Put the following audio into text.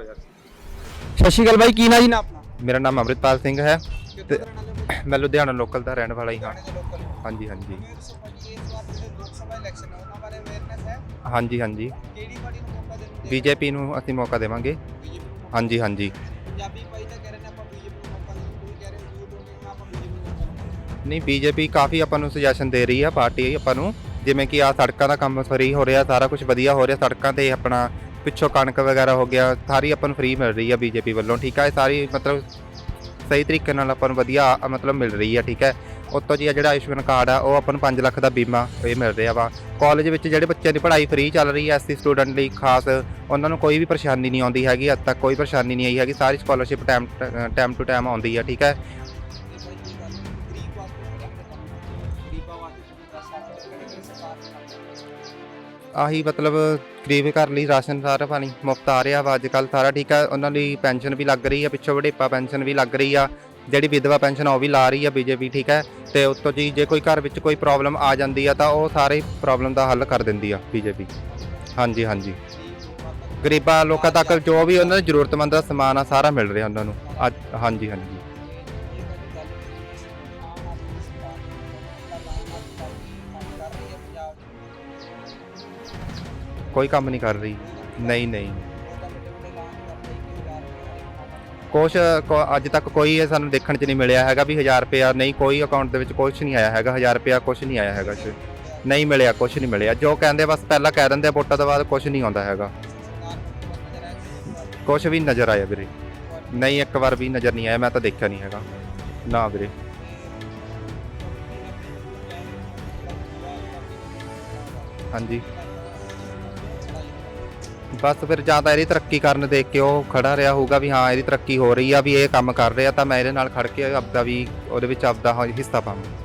ਸਤਿ ਸ਼੍ਰੀ ਅਕਾਲ ਬਾਈ ਕੀ ਨਾਂ ਜੀ? ਨਾ ਆਪਣਾ। ਮੇਰਾ ਨਾਮ ਅਮਰਿਤਪਾਲ ਸਿੰਘ ਹੈ ਹੋ ਮੈਂ ਲੁਧਿਆਣਾ ਲੋਕਲ ਦਾ ਰਹਿਣ ਵਾਲਾ ਹੀ ਹਾਂ। ਹਾਂਜੀ ਹਾਂਜੀ। ਹਾਂਜੀ ਹਾਂਜੀ। ਬੀਜੇਪੀ ਨੂੰ ਅਸੀਂ ਮੌਕਾ ਦੇਵਾਂਗੇ। ਹਾਂਜੀ ਹਾਂਜੀ। ਪੰਜਾਬੀ ਭਾਈ ਤਾਂ ਕਹਿ ਰਹੇ ਨੇ ਆਪਾਂ ਬੀਜੇਪੀ ਨੂੰ ਮੌਕਾ ਦੇਣ ਕੋਈ ਕਹਿ ਰਹੇ ਯੂਥ ਹੋਣੇ ਆਪਾਂ ਬੀਜੇਪੀ ਨੂੰ ਮੌਕਾ ਦੇਵਾਂਗੇ ਨਹੀਂ ਬੀਜੇਪੀ ਕਾਫੀ ਆਪਾਂ ਨੂੰ ਸੁਜੈਸ਼ਨ ਦੇ ਰਹੀ ਆ ਪਾਰਟੀ ਆਪਾਂ ਨੂੰ। ਜਿਵੇਂ ਕਿ ਆ ਸੜਕਾਂ ਦਾ ਕੰਮ ਫਰੀ ਹੋ ਰਿਹਾ ਸਾਰਾ ਕੁਝ ਵਧੀਆ ਹੋ ਰਿਹਾ ਸੜਕਾਂ ਤੇ ਆਪਣਾ ਪਿੱਛੋਂ ਕਣਕ ਵਗੈਰਾ ਹੋ ਗਿਆ, ਸਾਰੀ ਆਪਾਂ ਨੂੰ ਫ੍ਰੀ ਮਿਲ ਰਹੀ ਆ ਬੀਜੇਪੀ ਵੱਲੋਂ, ਠੀਕ ਆ? ਇਹ ਸਾਰੀ ਮਤਲਬ ਸਹੀ ਤਰੀਕੇ ਨਾਲ ਆਪਾਂ ਨੂੰ ਵਧੀਆ ਮਤਲਬ ਮਿਲ ਰਹੀ ਆ, ਠੀਕ ਹੈ ਉੱਤੋਂ ਜੀ ਆ ਜਿਹੜਾ ਆਯੁਸ਼ਮਾਨ ਕਾਰਡ ਆ, ਉਹ ਆਪਾਂ ਨੂੰ 5 ਲੱਖ ਦਾ ਬੀਮਾ ਇਹ ਮਿਲ ਰਿਹਾ ਵਾ। ਕਾਲਜ ਵਿੱਚ ਜਿਹੜੇ ਬੱਚਿਆਂ ਦੀ ਪੜ੍ਹਾਈ ਫ੍ਰੀ ਚੱਲ ਰਹੀ ਹੈ ਐਸਸੀ ਸਟੂਡੈਂਟ ਲਈ ਖਾਸ, ਉਹਨਾਂ ਨੂੰ ਕੋਈ ਵੀ ਪਰੇਸ਼ਾਨੀ ਨਹੀਂ ਆਉਂਦੀ ਹੈਗੀ ਅੱਜ ਤੱਕ ਕੋਈ ਪਰੇਸ਼ਾਨੀ ਨਹੀਂ ਆਈ ਹੈਗੀ, ਸਾਰੀ scholarship time time to time ਆਉਂਦੀ ਆ, ਠੀਕ ਹੈ ਆਹੀ ਮਤਲਬ ਗਰੀਬ ਘਰ ਲਈ ਰਾਸ਼ਨ ਸਾਰਾ ਪਾਣੀ, ਮੁਫਤ ਆ ਰਿਹਾ ਵਾ ਅੱਜ ਕੱਲ ਸਾਰਾ ਠੀਕ ਆ, ਉਹਨਾਂ ਲਈ ਪੈਨਸ਼ਨ ਵੀ ਲੱਗ ਰਹੀ ਆ, ਪਿੱਛੋਂ ਵਡੇਪਾ ਪੈਨਸ਼ਨ ਵੀ ਲੱਗ ਰਹੀ ਆ, ਜਿਹੜੀ ਵਿਧਵਾ ਪੈਨਸ਼ਨ ਆ ਉਹ ਵੀ ਲਾ ਰਹੀ ਆ ਬੀਜੇਪੀ, ਠੀਕ ਹੈ ਤੇ ਉੱਤੋਂ ਜੀ ਜੇ ਕੋਈ ਘਰ ਵਿੱਚ ਕੋਈ ਪ੍ਰੋਬਲਮ ਆ ਜਾਂਦੀ ਆ ਤਾਂ ਉਹ ਸਾਰੇ ਪ੍ਰੋਬਲਮ ਦਾ ਹੱਲ ਕਰ ਦਿੰਦੀ ਆ ਬੀਜੇਪੀ। ਹਾਂਜੀ ਹਾਂਜੀ। ਗਰੀਬਾਂ ਲੋਕਾਂ ਤੱਕ ਜੋ ਵੀ ਉਹਨਾਂ ਦੀ ਜ਼ਰੂਰਤਮੰਦ ਦਾ ਸਮਾਨ ਆ, ਸਾਰਾ ਮਿਲ ਰਿਹਾ ਉਹਨਾਂ ਨੂੰ। ਅੱਜ, ਹਾਂਜੀ ਹਾਂਜੀ। ਕੋਈ ਕੰਮ ਨਹੀਂ ਕਰ ਰਹੀ। ਨਹੀਂ ਨਹੀਂ। ਕੁਛ ਕੋ- ਅੱਜ ਤੱਕ ਕੋਈ ਇਹ ਸਾਨੂੰ ਦੇਖਣ 'ਚ ਨਹੀਂ ਮਿਲਿਆ ਹੈਗਾ ਵੀ 1000 ਰੁਪਇਆ ਨਹੀਂ ਕੋਈ ਅਕਾਊਂਟ ਦੇ ਵਿੱਚ ਕੁਛ ਨਹੀਂ ਆਇਆ ਹੈਗਾ 1000 ਰੁਪਇਆ ਕੁਛ ਨਹੀਂ ਆਇਆ ਹੈਗਾ ਇਸ ਨਹੀਂ ਮਿਲਿਆ ਕੁਛ ਨਹੀਂ ਮਿਲਿਆ। ਜੋ ਕਹਿੰਦੇ ਬਸ ਪਹਿਲਾਂ ਕਹਿ ਦਿੰਦੇ ਆ, ਵੋਟਾਂ ਤੋਂ ਬਾਅਦ ਕੁਛ ਨਹੀਂ ਆਉਂਦਾ ਹੈਗਾ। ਕੁਛ ਵੀ ਨਜ਼ਰ ਆਇਆ ਵੀਰੇ। ਨਹੀਂ ਇੱਕ ਵਾਰ ਵੀ ਨਜ਼ਰ ਨਹੀਂ ਆਇਆ ਮੈਂ ਤਾਂ ਦੇਖਿਆ ਨਹੀਂ ਹੈਗਾ। ਨਾ ਵੀਰੇ। ਹਾਂਜੀ। ਬਸ ਫਿਰ ਜਾਂ ਤਾਂ ਇਹਦੀ ਤਰੱਕੀ ਕਰਨ ਦੇਖ ਕੇ ਉਹ ਖੜਾ ਰਿਹਾ ਹੋਊਗਾ ਵੀ ਹਾਂ, ਇਹਦੀ ਤਰੱਕੀ ਹੋ ਰਹੀ ਆ, ਵੀ ਇਹ ਕੰਮ ਕਰ ਰਿਹਾ ਤਾਂ ਮੈਂ ਇਹਦੇ ਨਾਲ ਖੜ ਕੇ ਆਪਦਾ ਵੀ ਉਹਦੇ ਵਿੱਚ ਆਪਦਾ ਹਿੱਸਾ ਪਾਵਾਂ।